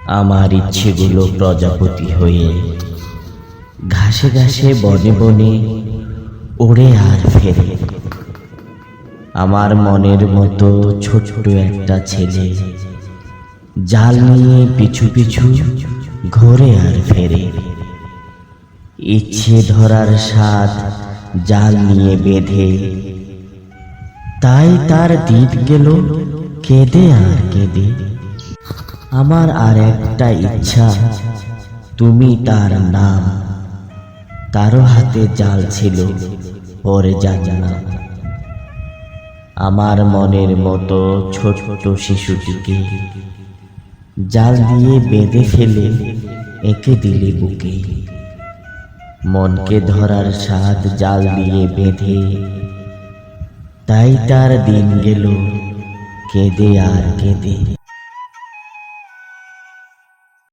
আমার ইচ্ছেগুলো প্রজাপতি হয়ে ঘাসে ঘাসে বনে বনে ওড়ে আর ফেরে। আমার মনের মতো ছোট্ট একটা ছেলে জাল নিয়ে পিছু পিছু ঘোরে আর ফেরে। ইচ্ছে ধরার স্বাদ জাল নিয়ে বেঁধে, তাই তার দিন গেল কেঁদে আর কেঁদে। আমার আর একটা ইচ্ছা। তুমি তার নাম। তারও হাতে জাল ছিল পরে জানলাম আমার মনের মতো ছোট্ট শিশুটিকে জাল দিয়ে বেঁধে ফেলে এঁকে দিলে বুকে। মনকে ধরার স্বাদ জাল দিয়ে বেঁধে। তাই তার দিন গেল, কেঁদে আর কেঁদে।